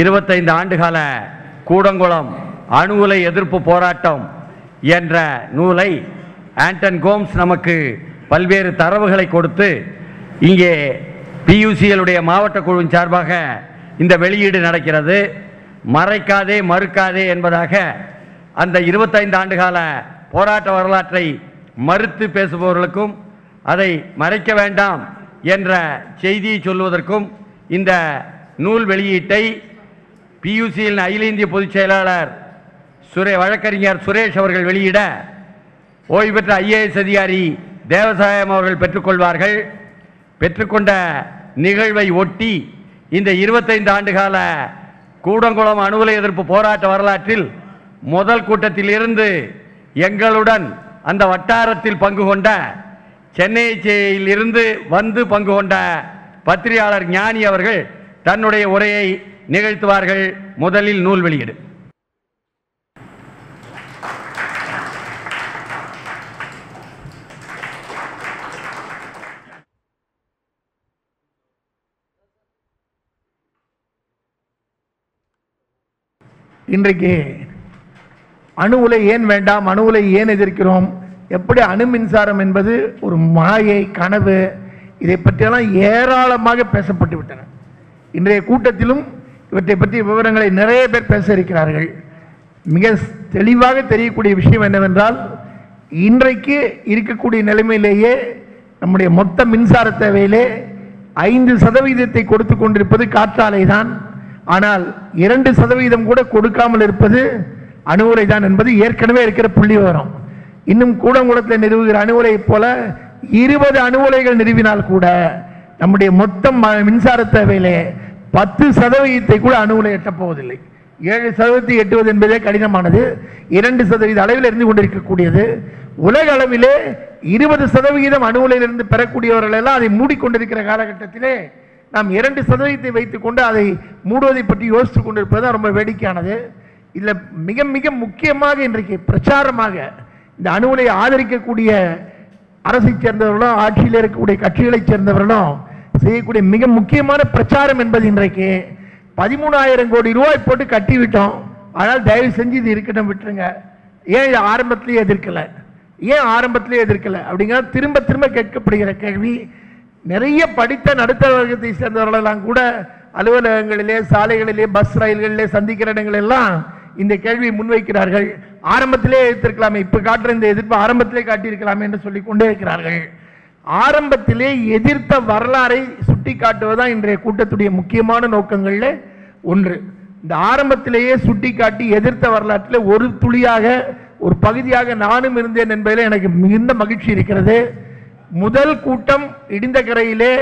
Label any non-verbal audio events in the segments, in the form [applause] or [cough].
இருபத்தைந்து ஆண்டுகால கூடங்குளம் அணு உலை எதிர்ப்பு போராட்டம் என்ற நூலை ஆண்டன் கோம்ஸ் நமக்கு பல்வேறு தரவுகளை கொடுத்து இங்கே பியூசிஎலுடைய மாவட்ட குழுவின் சார்பாக இந்த வெளியீடு நடக்கிறது. மறைக்காதே மறுக்காதே என்பதாக அந்த இருபத்தைந்து ஆண்டுகால போராட்ட வரலாற்றை மறுத்து பேசுபவர்களுக்கும் அதை மறைக்க வேண்டாம் என்ற செய்தியை சொல்வதற்கும் இந்த நூல் வெளியீட்டை பியூசியில் அகில இந்திய பொதுச் செயலாளர் சுரே வழக்கறிஞர் சுரேஷ் அவர்கள் வெளியிட ஓய்வு பெற்ற ஐஏஎஸ் அதிகாரி தேவசாயம் அவர்கள் பெற்றுக்கொள்வார்கள் பெற்றுக்கொண்ட நிகழ்வை ஒட்டி இந்த இருபத்தைந்து ஆண்டுகால கூடங்குளம் அணுகலை எதிர்ப்பு போராட்ட வரலாற்றில் முதல் கூட்டத்தில் இருந்து எங்களுடன் அந்த வட்டாரத்தில் பங்கு கொண்ட சென்னையில் இருந்து வந்து பங்கு கொண்ட பத்திரிகையாளர் ஞானி அவர்கள் தன்னுடைய உரையை நிகழ்த்துவார்கள் முதலில் நூல் வெளியீடு. இன்றைக்கு அணு உலை ஏன் வேண்டாம்? அணு உலை ஏன் எதிர்க்கிறோம்? எப்படி அணு மின்சாரம் என்பது ஒரு மாயை கனவு இதை பற்றியெல்லாம் ஏராளமாக பேசப்பட்டு விட்டன இன்றைய கூட்டத்திலும் இவற்றை பற்றி விவரங்களை நிறைய பேர் பேச இருக்கிறார்கள் மிக தெளிவாக தெரியக்கூடிய விஷயம் என்னவென்றால் இன்றைக்கு இருக்கக்கூடிய நிலைமையிலேயே நம்முடைய மொத்த மின்சார தேவையிலே ஐந்து சதவீதத்தை கொடுத்து கொண்டிருப்பது காற்றாலை தான் ஆனால் இரண்டு சதவீதம் கூட கொடுக்காமல் இருப்பது அணு தான் என்பது ஏற்கனவே இருக்கிற புள்ளி விவரம். இன்னும் கூடங்குளத்தில் நிறுவுகிற அணு போல இருபது அணு உலைகள் நிறுவினால் கூட நம்முடைய மொத்தம் ம- மின்சார தேவையிலே பத்து சதவீதத்தை கூட அணு எட்டப்போவதில்லை ஏழு சதவீதத்தை எட்டுவது என்பதே கடினமானது. இரண்டு சதவீத அளவில் இருந்து கொண்டிருக்கக்கூடியது. உலக அளவிலே இருபது சதவிகிதம் அணு உலையிலிருந்து பெறக்கூடியவர்கள் எல்லாம் அதை மூடிக்கொண்டிருக்கிற காலகட்டத்திலே நாம் இரண்டு சதவீதத்தை வைத்துக்கொண்டு அதை மூடுவதை பற்றி யோசித்துக் கொண்டிருப்பது தான் ரொம்ப வேடிக்கையானது. இதில் மிக மிக முக்கியமாக இன்றைக்கு பிரச்சாரமாக இந்த அணுகுலை ஆதரிக்கக்கூடிய அரசை சேர்ந்தவர்களும் ஆட்சியில் இருக்கக்கூடிய கட்சிகளைச் சேர்ந்தவர்களும் செய்யக்கூடிய மிக முக்கியமான பிரச்சாரம் என்பது இன்றைக்கு பதிமூணாயிரம் கோடி ரூபாய் போட்டு கட்டி விட்டோம் ஆனால் தயவு செஞ்சு இது இருக்கட்டும் விட்டுருங்க. ஏன் ஆரம்பத்திலேயே எதிர்க்கலை? ஏன் ஆரம்பத்திலேயே எதிர்க்கலை? அப்படிங்கிறது திரும்ப திரும்ப கேட்கப்படுகிற கேள்வி. நிறைய படித்த நடுத்தர வர்க்கத்தை சேர்ந்தவர்களெல்லாம் கூட அலுவலகங்களிலே சாலைகளிலே பஸ் ரயில்களிலே சந்திக்கிற இடங்கள் எல்லாம் இந்த கேள்வியை முன்வைக்கிறார்கள். ஆரம்பத்திலே எதிர்த்திருக்கலாமே இப்போ காட்டுற இந்த எதிர்ப்பு ஆரம்பத்திலே காட்டியிருக்கலாமே என்று சொல்லிக் கொண்டே இருக்கிறார்கள். ஆரம்பத்திலே எதிர்த்த வரலாறை சுட்டி காட்டுவதுதான் இன்றைய கூட்டத்துடைய முக்கியமான நோக்கங்களில் ஒன்று. இந்த ஆரம்பத்திலேயே சுட்டி காட்டி எதிர்த்த வரலாற்றில் ஒரு துளியாக ஒரு பகுதியாக நானும் இருந்தேன் என்பதில் எனக்கு மிகுந்த மகிழ்ச்சி இருக்கிறது. முதல் கூட்டம் இடிந்தகரையிலே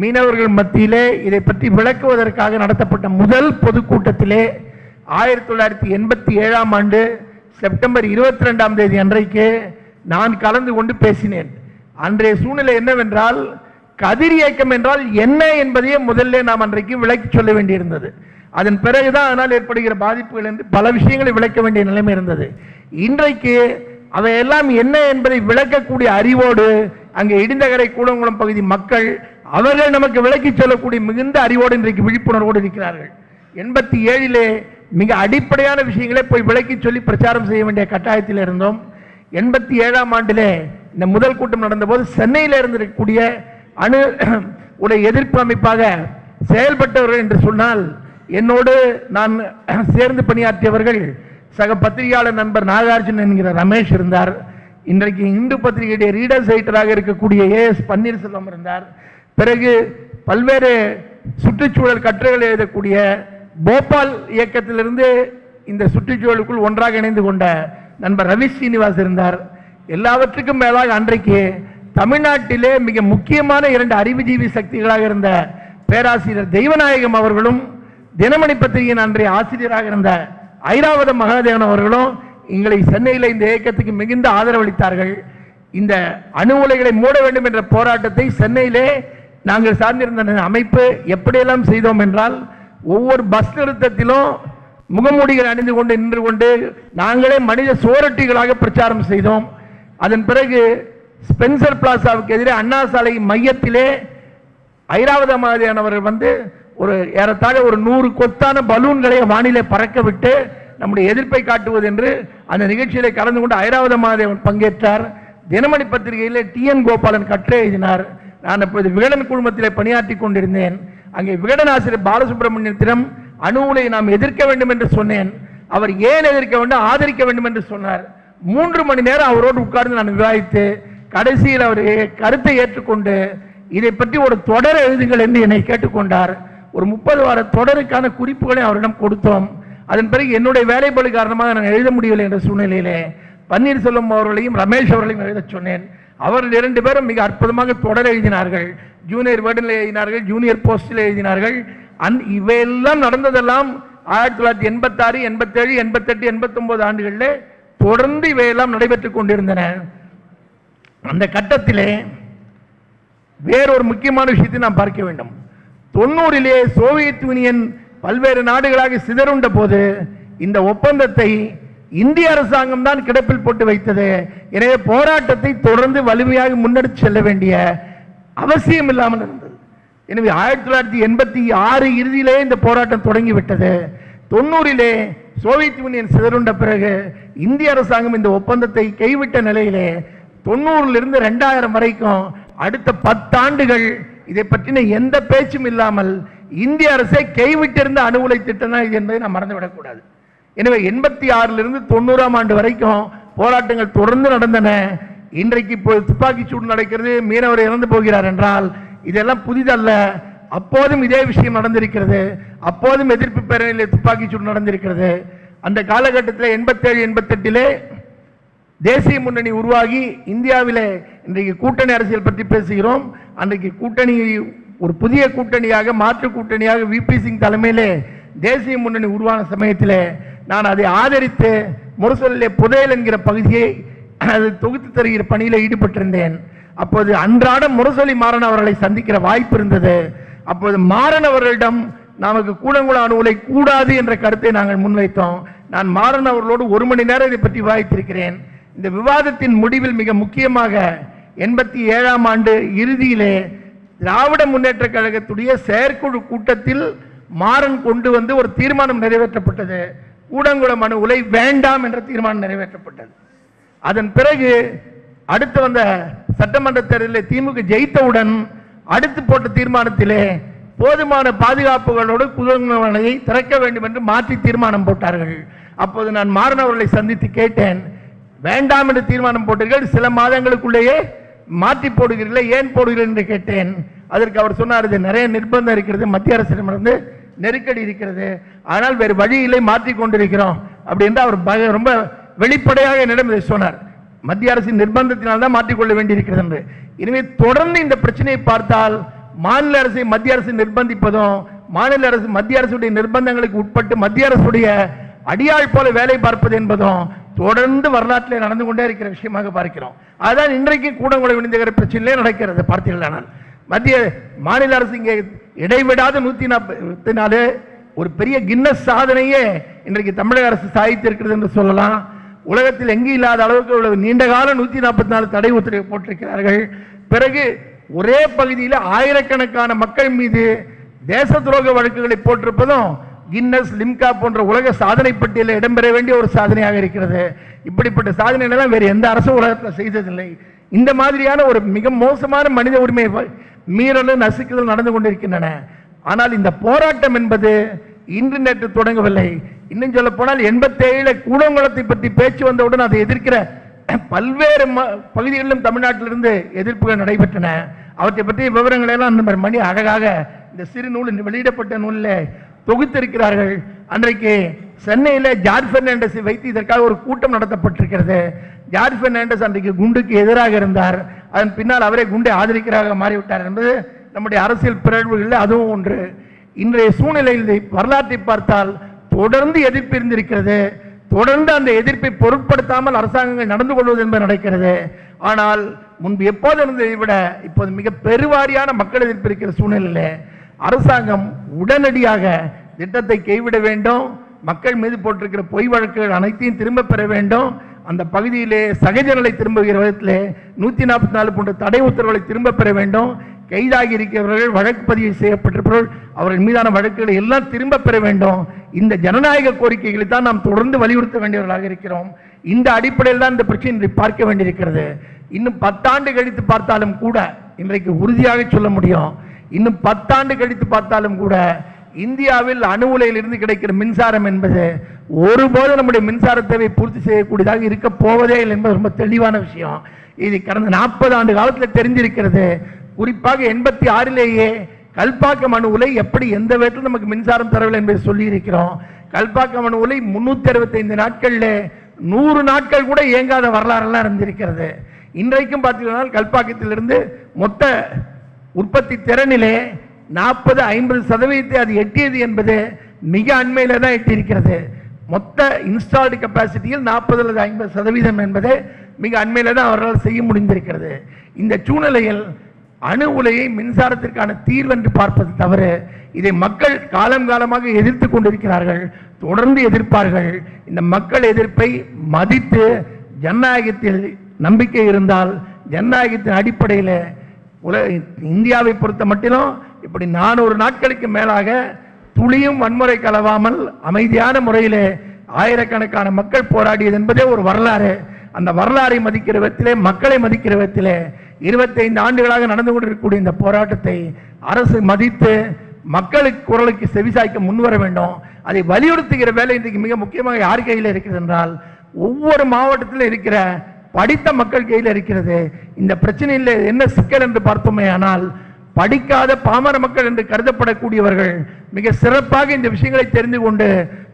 மீனவர்கள் மத்தியிலே இதை பற்றி விளக்குவதற்காக நடத்தப்பட்ட முதல் பொதுக்கூட்டத்திலே ஆயிரத்தி தொள்ளாயிரத்தி எண்பத்தி ஏழாம் ஆண்டு செப்டம்பர் இருபத்தி ரெண்டாம் தேதி அன்றைக்கு நான் கலந்து கொண்டு பேசினேன். அன்றைய சூழ்நிலை என்னவென்றால் கதிர் இயக்கம் என்றால் என்ன என்பதையே முதல்ல நாம் அன்றைக்கு விளக்கி சொல்ல வேண்டியிருந்தது. அதன் பிறகுதான் அதனால் ஏற்படுகிற பாதிப்புகள் என்று பல விஷயங்களை விளக்க வேண்டிய நிலைமை இருந்தது. இன்றைக்கு அவையெல்லாம் என்ன என்பதை விளக்கக்கூடிய அறிவோடு அங்கே இடிந்தகரை கூடங்குளம் பகுதி மக்கள் அவர்கள் நமக்கு விளக்கி சொல்லக்கூடிய மிகுந்த அறிவோடு இன்றைக்கு விழிப்புணர்வோடு இருக்கிறார்கள். எண்பத்தி ஏழிலே மிக அடிப்படையான விஷயங்களை போய் விளக்கி சொல்லி பிரச்சாரம் செய்ய வேண்டிய கட்டாயத்தில் இருந்தோம் எண்பத்தி ஏழாம் ஆண்டிலே இந்த முதல் கூட்டம் நடந்தபோது சென்னையில் இருந்திருக்கக்கூடிய அணு [clears throat] உடைய எதிர்ப்பு அமைப்பாக செயல்பட்டவர்கள் என்று சொன்னால் என்னோடு நான் [clears throat] சேர்ந்து பணியாற்றியவர்கள் சக பத்திரிகையாளர் நண்பர் நாகார்ஜுன் என்கிற ரமேஷ் இருந்தார். இன்றைக்கு இந்து பத்திரிகையுடைய ரீடர்ஸ் ரைட்டராக இருக்கக்கூடிய ஏஎஸ் பன்னீர்செல்வம் இருந்தார். பிறகு பல்வேறு சுற்றுச்சூழல் கட்டுரைகள் எழுதக்கூடிய போபால் இயக்கத்திலிருந்து இந்த சுற்றுச்சூழலுக்குள் ஒன்றாக இணைந்து கொண்ட நண்பர் ரவி ஸ்ரீனிவாஸ் இருந்தார். எல்லாவற்றுக்கும் மேலாக அன்றைக்கு தமிழ்நாட்டிலே மிக முக்கியமான இரண்டு அறிவுஜீவி சக்திகளாக இருந்த பேராசிரியர் தெய்வநாயகம் அவர்களும் தினமணி பத்திரிகையின் அன்றைய ஆசிரியராக இருந்த ஐராவத மகாதேவன் அவர்களும் எங்களை சென்னையில் இந்த இயக்கத்துக்கு மிகுந்த ஆதரவளித்தார்கள். இந்த அணு உலைகளை மூட வேண்டும் என்ற போராட்டத்தை சென்னையிலே நாங்கள் சார்ந்திருந்த அமைப்பு எப்படியெல்லாம் செய்தோம் என்றால் ஒவ்வொரு பஸ் நிறுத்தத்திலும் முகமூடிகள் அணிந்து கொண்டு நின்று கொண்டு நாங்களே மனித சோரட்டிகளாக பிரச்சாரம் செய்தோம். அதன் பிறகு ஸ்பென்சர் பிளாசாவுக்கு எதிரே அண்ணா சாலை மையத்திலே ஐராவத மாதிரியானவர்கள் வந்து ஒரு ஏறத்தாழ ஒரு நூறு கொத்தான பலூன்களை வானிலை பறக்க விட்டு நம்முடைய எதிர்ப்பை காட்டுவது என்று அந்த நிகழ்ச்சியிலே கலந்து கொண்டு ஐராவத மாதேவன் பங்கேற்றார். தினமணி பத்திரிகையிலே டி என் கோபாலன் கட்டுரை எழுதினார். நான் அப்போது விகடன் குழுமத்திலே பணியாற்றி கொண்டிருந்தேன். அங்கே விகடன் ஆசிரியர் பாலசுப்ரமணியத்திடம் அணு உலை நாம் எதிர்க்க வேண்டும் என்று சொன்னேன். அவர் ஏன் எதிர்க்க வேண்டும் ஆதரிக்க வேண்டும் என்று சொன்னார். மூன்று மணி நேரம் அவரோடு உட்கார்ந்து நான் விவாதித்து கடைசியில் அவர் கருத்தை ஏற்றுக்கொண்டு இதை பற்றி ஒரு தொடர் எழுதுங்கள் என்று என்னை கேட்டுக்கொண்டார். ஒரு முப்பது வார தொடருக்கான குறிப்புகளை அவரிடம் கொடுத்தோம். அதன் பிறகு என்னுடைய வேலைப்பாடு காரணமாக நான் எழுத முடியவில்லை என்ற சூழ்நிலையிலே பன்னீர்செல்வம் அவர்களையும் ரமேஷ் அவர்களையும் எழுதச் சொன்னேன். அவர்கள் இரண்டு பேரும் மிக அற்புதமாக தொடர் எழுதினார்கள். ஜூனியர் வேர்டில் எழுதினார்கள் ஜூனியர் போஸ்டில் எழுதினார்கள். அந் இவையெல்லாம் நடந்ததெல்லாம் ஆயிரத்தி தொள்ளாயிரத்தி எண்பத்தாறு எண்பத்தேழு எண்பத்தெட்டு எண்பத்தொம்போது ஆண்டுகளில் தொடர்ந்து இவையெல்லாம் நடைபெற்றுக் கொண்டிருந்தன. அந்த கட்டத்திலே வேறொரு முக்கியமான விஷயத்தை நாம் பார்க்க வேண்டும். தொண்ணூறிலே சோவியத் யூனியன் பல்வேறு நாடுகளாக சிதறுண்ட போது இந்த ஒப்பந்தத்தை இந்திய அரசாங்கம் தான் கிடப்பில் போட்டு வைத்தது. எனவே போராட்டத்தை தொடர்ந்து வலிமையாக முன்னெடுத்து செல்ல வேண்டிய அவசியம் இல்லாமல் இருந்தது. எனவே ஆயிரத்தி தொள்ளாயிரத்தி எண்பத்தி ஆறு இறுதியிலே இந்த போராட்டம் தொடங்கிவிட்டது. தொண்ணூறிலே சோவியத் யூனியன் சிதறுண்ட பிறகு இந்திய அரசாங்கம் இந்த ஒப்பந்தத்தை கைவிட்ட நிலையிலே தொண்ணூறிலிருந்து ரெண்டாயிரம் வரைக்கும் அடுத்த பத்தாண்டுகள் இதை பற்றின எந்த பேச்சும் இல்லாமல் இந்திய அரசை கைவிட்டிருந்த அணு உலை திட்டம் தான் இது என்பதை நாம் மறந்துவிடக்கூடாது எனவே எண்பத்தி ஆறிலிருந்து தொண்ணூறாம் ஆண்டு வரைக்கும் போராட்டங்கள் தொடர்ந்து நடந்தன. இன்றைக்கு இப்போ துப்பாக்கி சூடு நடக்கிறது மீனவர் இறந்து போகிறார் என்றால் இதெல்லாம் புதிதல்ல. அப்போதும் இதே விஷயம் நடந்திருக்கிறது. அப்போதும் எதிர்ப்பு பேரணியில் துப்பாக்கி சூடு நடந்திருக்கிறது. அந்த காலகட்டத்தில் எண்பத்தேழு எண்பத்தெட்டிலே தேசிய முன்னணி உருவாகி இந்தியாவிலே இன்றைக்கு கூட்டணி அரசியல் பற்றி பேசுகிறோம். அன்றைக்கு கூட்டணி ஒரு புதிய கூட்டணியாக மாற்று கூட்டணியாக விபி சிங் தலைமையிலே தேசிய முன்னணி உருவான சமயத்தில் நான் அதை ஆதரித்து முரசொலிலே புதையல் என்கிற பகுதியை அது தொகுத்து தருகிற பணியில் ஈடுபட்டிருந்தேன். அப்போது அன்றாடம் முரசொலி மாறன் அவர்களை சந்திக்கிற வாய்ப்பு இருந்தது. அப்போது மாறன் அவர்களிடம் நமக்கு கூடங்குள அணுகுலை கூடாது என்ற கருத்தை நாங்கள் முன்வைத்தோம். நான் மாறன் அவர்களோடு ஒரு மணி நேரம் இதை பற்றி விவாதித்திருக்கிறேன். இந்த விவாதத்தின் முடிவில் மிக முக்கியமாக எண்பத்தி ஏழாம் ஆண்டு இறுதியிலே திராவிட முன்னேற்ற கழகத்துடைய செயற்குழு கூட்டத்தில் மாறன் கொண்டு வந்து ஒரு தீர்மானம் நிறைவேற்றப்பட்டது. கூடங்குளம் அணு உலை வேண்டாம் என்ற தீர்மானம் நிறைவேற்றப்பட்டது. அதன் பிறகு அடுத்து வந்த சட்டமன்ற தேர்தலில் திமுக ஜெயித்தவுடன் அடுத்து போட்ட தீர்மானத்திலே போதுமான பாதுகாப்புகளோடு குதிரை திறக்க வேண்டும் என்று மாற்றி தீர்மானம் போட்டார்கள். அப்போது நான் மாறன் சந்தித்து கேட்டேன். வேண்டாம் என்று தீர்மானம் போட்டீர்கள். சில மாதங்களுக்குள்ளேயே மாற்றி போடுகிறீர்களே ஏன் போடுகிறீர்கள்? என்று கேட்டேன். அதற்கு அவர் சொன்னார் இது நிறைய நிர்பந்தம் இருக்கிறது. மத்திய அரசிடமிருந்து நெருக்கடி இருக்கிறது. ஆனால் வேறு வழி இல்லை மாற்றி கொண்டிருக்கிறோம். அப்படின்னு அவர் பக- ரொம்ப வெளிப்படையாக என்னிடம் இதை சொன்னார். மத்திய அரசின் நிர்பந்தத்தினால் தான் மாற்றிக்கொள்ள வேண்டியிருக்கிறது என்று. எனவே தொடர்ந்து இந்த பிரச்சனையை பார்த்தால் மாநில அரசை மத்திய அரசு நிர்பந்திப்பதும் மாநில அரசு மத்திய அரசுடைய நிர்பந்தங்களுக்கு உட்பட்டு மத்திய அரசுடைய அடியாள் போல வேலை பார்ப்பது என்பதும் தொடர்ந்து வரலாற்றில் நடந்து கொண்டே இருக்கிற விஷயமாக பார்க்கிறோம். அதான் இன்றைக்கு கூடங்குளை விழுந்துகிற பிரச்சனையிலே நடக்கிறது பார்த்தீர்களானால் மத்திய மாநில அரசு இங்கே இடைவிடாத நூற்றி நாற்பத்தி நாலு ஒரு பெரிய கின்னஸ் சாதனையே இன்றைக்கு தமிழக அரசு சாதித்திருக்கிறது என்று சொல்லலாம். உலகத்தில் எங்கும் இல்லாத அளவுக்கு உள்ள நீண்ட காலம் நூற்றி நாற்பத்தி நாலு தடை உத்தரவு போட்டிருக்கிறார்கள். பிறகு ஒரே பகுதியில் ஆயிரக்கணக்கான மக்கள் மீது தேச துரோக வழக்குகளை போட்டிருப்பதும் கின்னஸ் லிம்கா போன்ற உலக சாதனை பட்டியலில் இடம்பெற வேண்டிய ஒரு சாதனையாக இருக்கிறது. இப்படிப்பட்ட சாதனைகளெல்லாம் வேறு எந்த அரசும் உலகத்தில் செய்ததில்லை. இந்த மாதிரியான ஒரு மிக மோசமான மனித உரிமை மீறலும் நசுக்குதல் நடந்து கொண்டிருக்கின்றன. ஆனால் இந்த போராட்டம் என்பது இன்று நேற்று தொடங்கவில்லை. இன்னும் சொல்ல போனால் எண்பத்தேழுல கூடங்குளத்தை பற்றி பேச்சு வந்தவுடன் அதை எதிர்க்கிற பல்வேறு ம- பகுதிகளிலும் தமிழ்நாட்டிலிருந்து எதிர்ப்புகள் நடைபெற்றன. அவற்றை பற்றிய விவரங்களை எல்லாம் நண்பர் மணி அழகாக இந்த சிறு நூல் வெளியிடப்பட்ட நூலில் தொகுத்திருக்கிறார்கள். அன்றைக்கு சென்னையில் ஜார்ஜ் பெர்னாண்டஸை வைத்து இதற்காக ஒரு கூட்டம் நடத்தப்பட்டிருக்கிறது. ஜார்ஜ் பெர்னாண்டஸ் அன்றைக்கு குண்டுக்கு எதிராக இருந்தார். அதன் பின்னால் அவரே குண்டை ஆதரிக்கிறாக மாறிவிட்டார் என்பது நம்முடைய அரசியல் பிறழ்வுகளில் அதுவும் ஒன்று. இன்றைய சூழ்நிலையில் வரலாற்றை பார்த்தால் தொடர்ந்து எதிர்ப்பு இருந்திருக்கிறது. தொடர்ந்து அந்த எதிர்ப்பை பொருட்படுத்தாமல் அரசாங்கங்கள் நடந்து கொள்வது என்பது நடக்கிறது. ஆனால் முன்பு எப்போது இருந்ததை விட இப்போது மிக பெருவாரியான மக்கள் எதிர்ப்பு இருக்கிற சூழ்நிலையில் அரசாங்கம் உடனடியாக திட்டத்தை கைவிட வேண்டும். மக்கள் மீது போட்டிருக்கிற பொய் வழக்குகள் அனைத்தையும் திரும்ப பெற வேண்டும். அந்த பகுதியிலே சகஜ நிலை திரும்புகிற விதத்தில் நூற்றி நாற்பத்தி நாலு போன்ற தடை உத்தரவுகளை திரும்ப பெற வேண்டும். கைதாகி இருக்கிறவர்கள் வழக்கு பதிவு செய்யப்பட்டிருப்பவர்கள் அவர்கள் மீதான வழக்குகளை எல்லாம் திரும்ப பெற வேண்டும். இந்த ஜனநாயக கோரிக்கைகளை தான் நாம் தொடர்ந்து வலியுறுத்த வேண்டியவர்களாக இருக்கிறோம். இந்த அடிப்படையில் தான் இந்த பிரச்சனை பார்க்க வேண்டியிருக்கிறது. இன்னும் பத்தாண்டு கழித்து பார்த்தாலும் கூட இன்றைக்கு உறுதியாக சொல்ல முடியும். இன்னும் பத்தாண்டு கழித்து பார்த்தாலும் கூட இந்தியாவில் அணு உலையிலிருந்து கிடைக்கிற மின்சாரம் என்பது ஒருபோது நம்முடைய மின்சார தேவை பூர்த்தி செய்யக்கூடியதாக இருக்க போவதே இல்லை என்பது ரொம்ப தெளிவான விஷயம். இது கடந்த நாற்பது ஆண்டு காலத்தில் தெரிஞ்சிருக்கிறது குறிப்பாக எண்பத்தி ஆறிலேயே கல்பாக்கம் அணு உலை எப்படி எந்த விதத்தில் நமக்கு மின்சாரம் தரவில்லை என்பதை சொல்லியிருக்கிறோம். கல்பாக்கம் அணு உலை முன்னூத்தி அறுபத்தைந்து நாட்கள்ல நூறு நாட்கள் கூட இயங்காத வரலாறுலாம் இருந்திருக்கிறது. இன்றைக்கும் பார்த்தீங்கன்னா கல்பாக்கத்திலிருந்து மொத்த உற்பத்தி திறனிலே நாற்பது ஐம்பது சதவீதத்தை அது எட்டியது என்பது மிக அண்மையில் தான் எட்டியிருக்கிறது. மொத்த இன்ஸ்டால்டு கெப்பாசிட்டியில் நாற்பது அல்லது ஐம்பது சதவீதம் என்பது மிக அண்மையில் தான் அவர்களால் செய்ய முடிந்திருக்கிறது. இந்த சூழ்நிலையில் அணு உலையை மின்சாரத்திற்கான தீர்வு என்று பார்ப்பது தவறு இதை மக்கள் காலம் காலமாக எதிர்த்து கொண்டிருக்கிறார்கள் தொடர்ந்து எதிர்ப்பார்கள். இந்த மக்கள் எதிர்ப்பை மதித்து ஜனநாயகத்தில் நம்பிக்கை இருந்தால் ஜனநாயகத்தின் அடிப்படையில் உல இந்தியாவை பொறுத்த மட்டிலும் இப்படி நானூறு நாட்களுக்கு மேலாக துளியும் வன்முறை கலவாமல் அமைதியான முறையிலே ஆயிரக்கணக்கான மக்கள் போராடியது என்பதே ஒரு வரலாறு. அந்த வரலாறை மதிக்கிற விதத்திலே மக்களை மதிக்கிற விதத்திலே இருபத்தைந்து ஆண்டுகளாக நடந்து கொண்டிருக்கக்கூடிய இந்த போராட்டத்தை அரசு மதித்து மக்களுக்கு குரலுக்கு செவிசாய்க்க முன்வர வேண்டும். அதை வலியுறுத்துகிற வேலை இன்றைக்கு மிக முக்கியமாக யார் கையில் இருக்கிறது என்றால் ஒவ்வொரு மாவட்டத்திலும் இருக்கிற படித்த மக்கள் கையில் இருக்கிறது. இந்த பிரச்சனையில் என்ன சிக்கல் என்று பார்த்தோமே ஆனால் படிக்காத பாமர மக்கள் என்று கருதப்படக்கூடியவர்கள் மிக சிறப்பாக இந்த விஷயங்களை தெரிந்து கொண்டு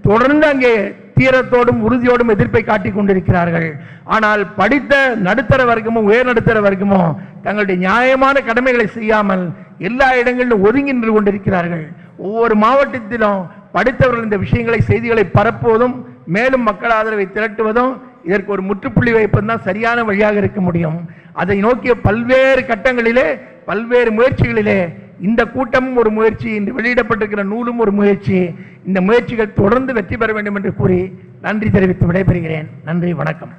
தொடர்ந்து அங்கே தீரத்தோடும் உறுதியோடும் எதிர்ப்பை காட்டிக் கொண்டிருக்கிறார்கள். ஆனால் படித்த நடுத்தர வர்க்கமும் உயர் நடுத்தர வர்க்கமும் தங்களுடைய நியாயமான கடமைகளை செய்யாமல் எல்லா இடங்களிலும் ஒதுங்கி நின்று கொண்டிருக்கிறார்கள். ஒவ்வொரு மாவட்டத்திலும் படித்தவர்கள் இந்த விஷயங்களை செய்திகளை பரப்புவதும் மேலும் மக்கள் ஆதரவை திரட்டுவதும் இதற்கு ஒரு முற்றுப்புள்ளி வைப்பது தான் சரியான வழியாக இருக்க முடியும். அதை நோக்கிய பல்வேறு கட்டங்களிலே பல்வேறு முயற்சிகளிலே இந்த கூட்டமும் ஒரு முயற்சி இன்று வெளியிடப்பட்டிருக்கிற நூலும் ஒரு முயற்சி. இந்த முயற்சிகள் தொடர்ந்து வெற்றி பெற வேண்டும் என்று கூறி நன்றி தெரிவித்து விடைபெறுகிறேன். நன்றி வணக்கம்.